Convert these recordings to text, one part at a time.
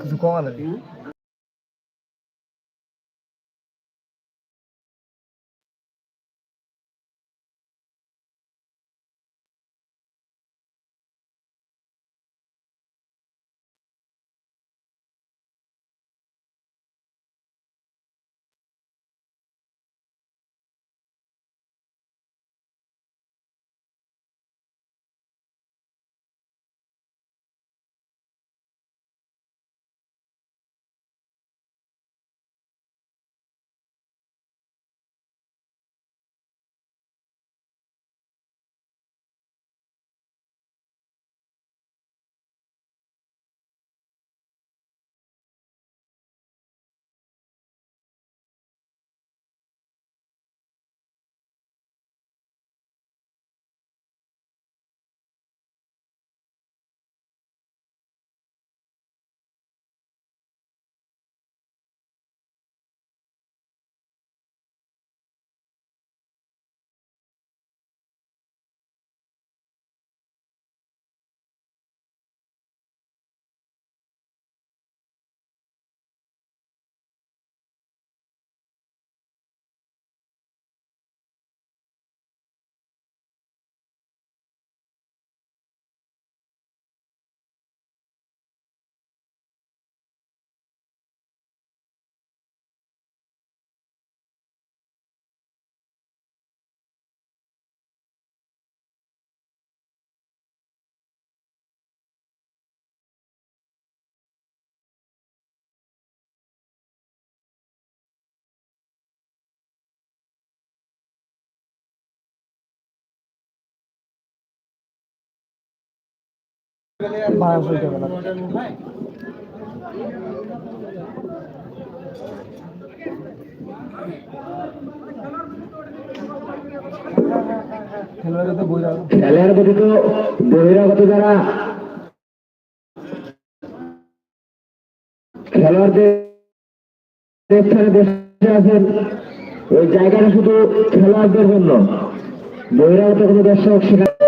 কিছু কমালে বহিরাগত যারা খেলোয়াড়দের আছেন ওই জায়গাটা শুধু খেলোয়াড়দের জন্য। বহিরাগত কোনো দর্শক সেখানে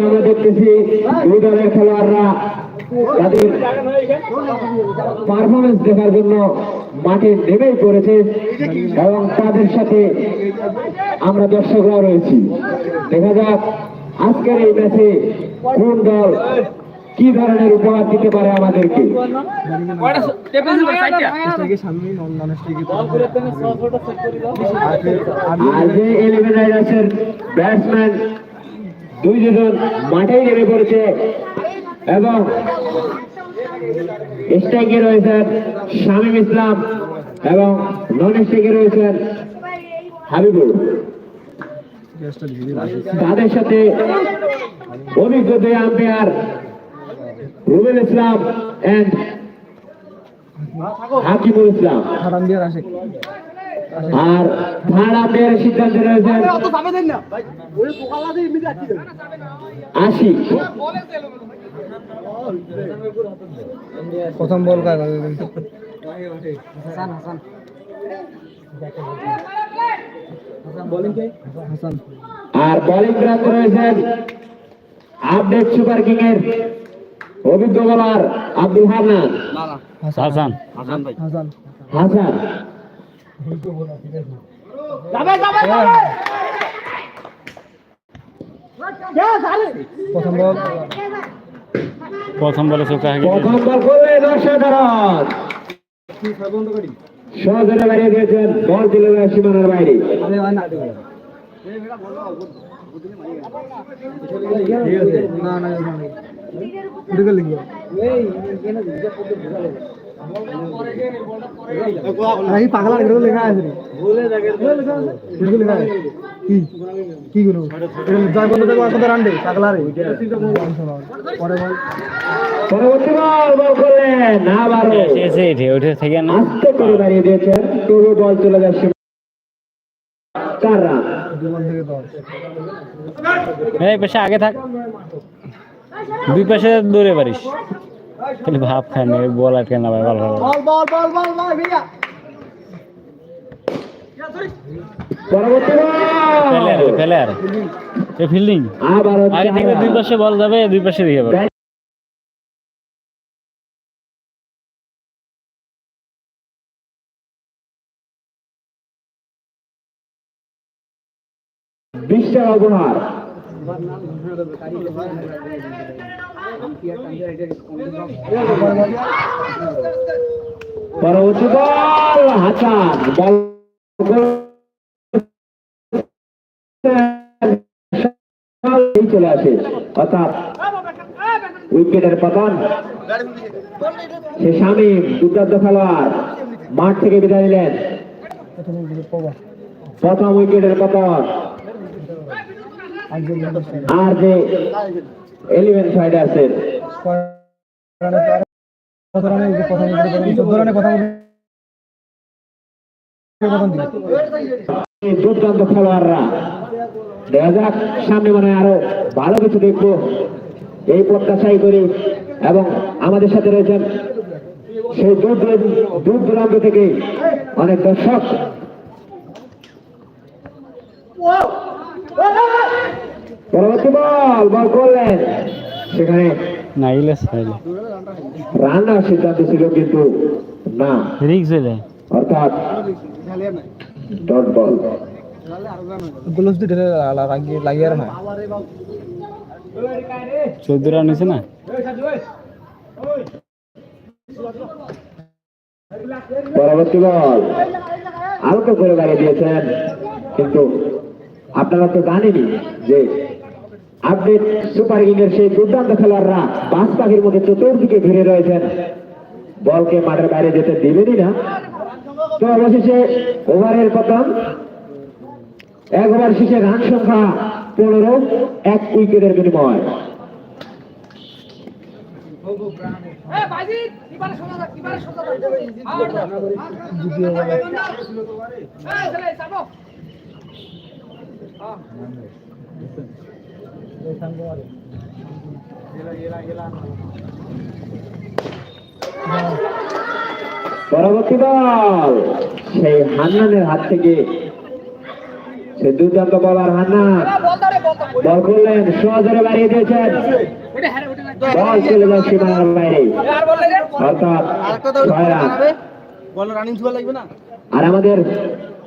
আমরা দেখতেছি দুই দলের খেলোয়াড়রা তাদের পারফরমেন্স দেখার জন্য মাঠে নেমেই পড়েছে এবং তাদের সাথে আমরা দর্শকরাও রয়েছি। দেখা যাক আজকের এই ম্যাচে কোন দল কি ধরনের উপহার দিতে পারে আমাদেরকে? ব্যাটসম্যান দুইজন মাঠেই নেমে পড়েছে এবং স্ট্রাইকে রয়েছেন শামীম ইসলাম এবং নন স্ট্রাইকে রয়েছেন হাবিবুর তাদের সাথে অভিজ্ঞ দুই আম্পায়ার রুবেল ইসলাম এন্ড হাকিমুল ইসলাম। আর আম্পায়ারের সিদ্ধান্তে রয়েছেন আশি। প্রথম বল হাসান আর বোলিং প্রান্তে রয়েছেন আপডেট সুপার কিং এর অভিজ্ঞ বোলার আব্দুল হান্নান। হাসান। হাসান হাসান। প্রথম বল। প্রথম বলে চোখা প্রথম বল করলেন অসাধারণ সহজরে বাড়িয়ে দিয়েছেন বল যায় সীমানার বাইরে। না আছে না এই পাগলা এগুলো লেখা আছে ভুলে দেখে এগুলো লেখা আছে কি কি গুলো জয় বন্ধ দেখো আসলে রান্ডে পাগলা রে পরে বল পরবর্তী বল বল করলেন এসে এসে উঠে থেকে না। আস্তে করে দাঁড়িয়ে দিয়েছেন। তবু বল চলে যায় এই পাশে আগে থাক। দুই পাশে দৌড়ে পারিস। খালি ভাব খায় না বল আটকে না ভাই ভালো ভালো বল বল বল বল বল ভैया ফেলে আর আর। ফিল্ডিং আগে থেকে দুই পাশে বল যাবে দুই পাশে দিয়ে যাবে। টাকা উপহার পরবর্তী বল, হাসান। বল চলে আসে। অর্থাৎ উইকেটের পতন। সে স্বামী দুর্দান্ত খেলোয়াড়। মাঠ থেকে বিদায় নিলেন। প্রথম উইকেটের পতন। আর যে এলিভেন ফাইটার্সের আছে দুর্দান্ত খেলোয়াড়রা। দেখা যাক, সামনে মনে আরও ভালো কিছু দেখব। এই প্রত্যাশাই করি এবং আমাদের সাথে রয়েছেন সেই দূর- দূর দূরান্ত থেকে অনেক দর্শক। পরবর্তী বল বল করলেন। সেখানে না ইলেস ফাইলে রান্নার সিদ্ধান্ত ছিল কিন্তু না। রিক্স যায় অর্থাৎ ডট বল গুলোস দি ঢেলে লাগিয়ে লাগিয়ে আর না। চোদ্দ রান হয়েছে না? পরবর্তী বল আলতো করে দাঁড়িয়ে দিয়েছেন কিন্তু আপনারা তো জানেনই যে আপডেট সুপার কিংয়ের সেই দুর্দান্ত খেলোয়াড়রা বাস পাখির মধ্যে চতুর্দিকে ঘিরে রয়েছেন বলকে মাঠের বাইরে যেতে দেবেনই না তো অবশেষে ওভারের পতন এক ওভার শেষে রান সংখ্যা পনেরো এক উইকেটের বিনিময় পরবর্তী বল সেই হান্নানের হাত থেকে সে দুর্দান্ত বলার হান্নান। বল করলেন সহজরে বাড়িয়ে দিয়েছেন। বল চলে সীমানার বাইরে। অর্থাৎ আর আমাদের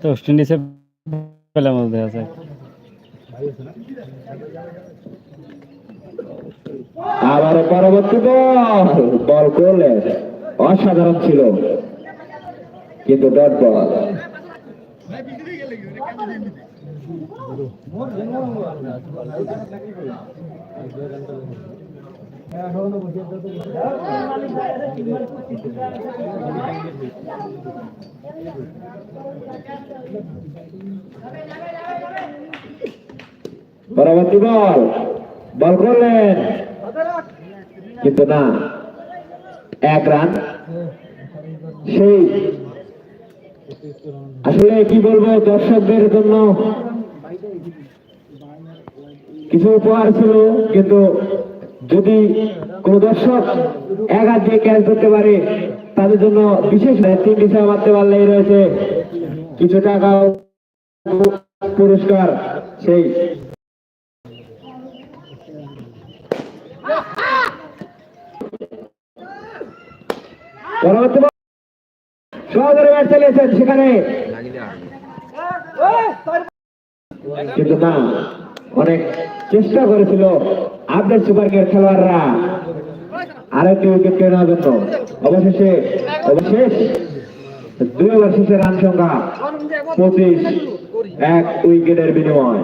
তো ওয়েস্ট ইন্ডিজে পেলে মধ্যে আছে আবার পরবর্তী বল। বল করলেন অসাধারণ ছিল। কিন্তু ডট বল। পরবর্তী বল বল করলেন। কিন্তু না, এক রান। সেই আসলে কি বলব দর্শকদের জন্য? কিছু উপহার ছিল, কিন্তু যদি কোন দর্শক এক হাত দিয়ে ক্যাচ করতে পারে তাদের জন্য বিশেষ তিনটি ছয় মারতে পারলেই রয়েছে। কিছু টাকা পুরস্কার, সেই। সেখানে। অনেক চেষ্টা করেছিল আপডেট সুপারকের খেলোয়াড়রা। আরেকটি উইকেট কেড়ে নেওয়ার জন্য। অবশেষে, অবশেষ দুই ওভার শেষে রান সংখ্যা পঁচিশ, এক উইকেটের বিনিময়।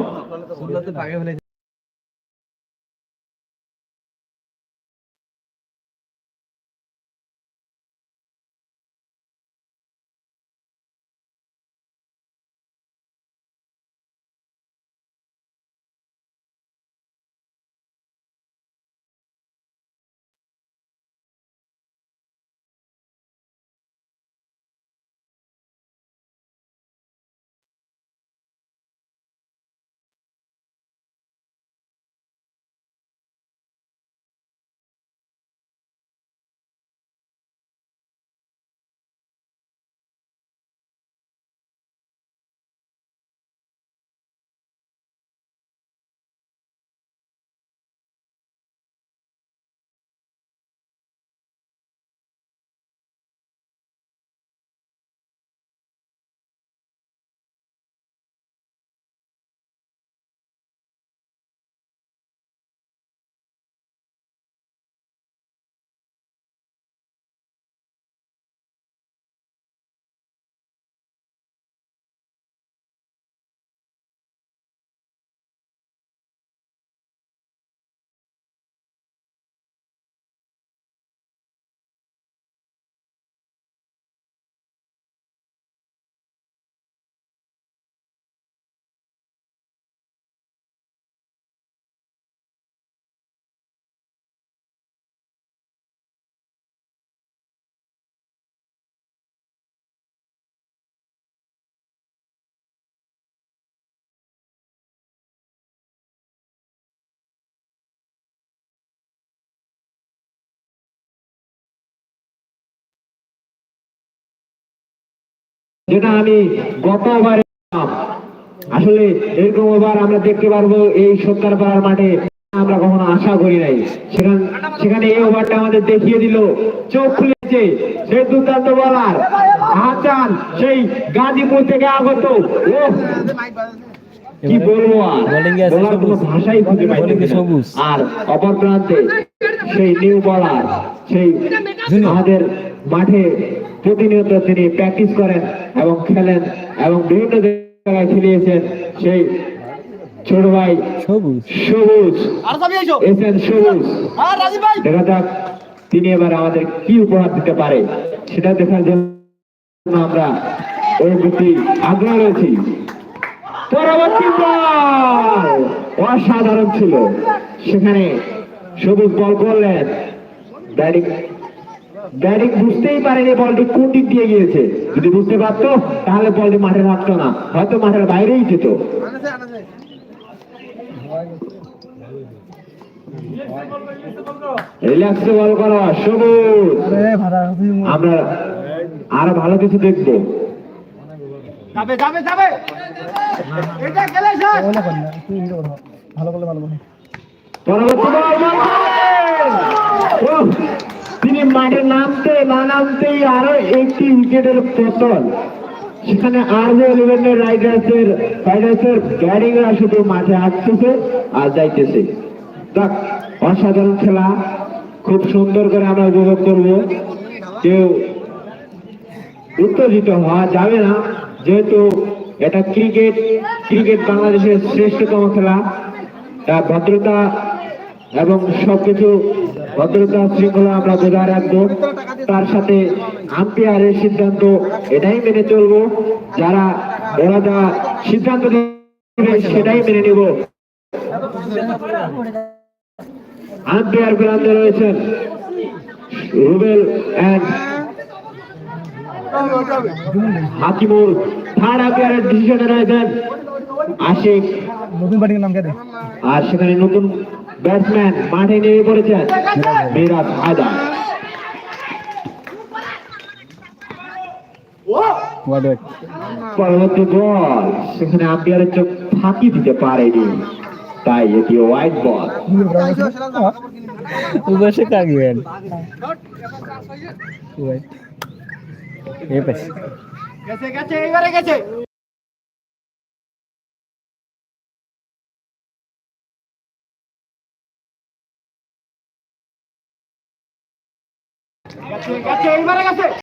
যেটা আমি গতবার আসলে এরকম ওভার আমরা দেখতে পারব এই সত্তর পাড়ার মাঠে। আমরা কখনো আশা করি নাই। সেখানে সেখানে এই ওভারটা আমাদের দেখিয়ে দিল। চোখ খুলেছে সেই দুর্দান্ত বলার। হাসান সেই গাজীপুর থেকে আগত। ও কি বলব আর? বলার কোনো ভাষাই খুঁজে পাই। আর অপর প্রান্তে সেই নিউ বলার সেই আমাদের মাঠে প্রতিনিয়ত তিনি প্র্যাকটিস করেন এবং খেলেন এবং বিভিন্ন জায়গায় খেলিয়েছেন সেই ছোট ভাই সবুজ। সবুজ। এস এন সবুজ। দেখা যাক তিনি এবার আমাদের কি উপহার দিতে পারে। সেটা দেখার জন্য আমরা ওই প্রতি আগ্রহ রয়েছি। পরবর্তী বল! অসাধারণ ছিল। সেখানে সবুজ বল করলেন। ব্যাটিং ব্যাটিং বুঝতেই পারেনি বলটি কোন দিক দিয়ে গিয়েছে। যদি বুঝতে পারতো তাহলে বলটি মাঠে থাকতো না। হয়তো মাঠের বাইরেই যেত। রিল্যাক্সে বল করো সবুজ। আরে ভাড়া তুই আমরা আরও ভালো কিছু দেখব। যাবে যাবে যাবে। এটা খেলে ভালো করলে ভালো পরবর্তী বল তিনি মাঠে নামতে না নামতেই আরও একটি উইকেটের পতন। সেখানে আর যে ইলেভেনের রাইডার্সের রাইডার্সের ব্যাটিংরা শুধু মাঠে আসতেছে আর যাইতেছে। অসাধারণ খেলা। খুব সুন্দর করে আমরা উপভোগ করব। কেউ উত্তেজিত হওয়া যাবে না। যেহেতু এটা ক্রিকেট ক্রিকেট বাংলাদেশের শ্রেষ্ঠতম খেলা। ভদ্রতা এবং সবকিছু ভদ্রতা শৃঙ্খলা আমরা বজায় রাখব। তার সাথে আম্পায়ারের সিদ্ধান্ত এটাই মেনে চলবো। যারা ওরা যা সিদ্ধান্ত সেটাই মেনে নিব। আম্পায়ার প্রান্তে রয়েছেন রুবেল অ্যান্ড হাকিমুল। থার্ড আম্পায়ারের ডিসিশনে রয়েছেন আশিক নতুন ব্যাটিং নাম কে আর সেখানে নতুন ব্যাটসম্যান মাঠে নেমে পড়েছেন মিরাজ হায়দার। পরবর্তী বল সেখানে আম্পায়ারের চোখ ফাঁকি দিতে পারেনি। তাই এটি হোয়াইট বল বসে কাগবেন ওয়াইড এই পাশে। গেছে গেছে এবারে গেছে।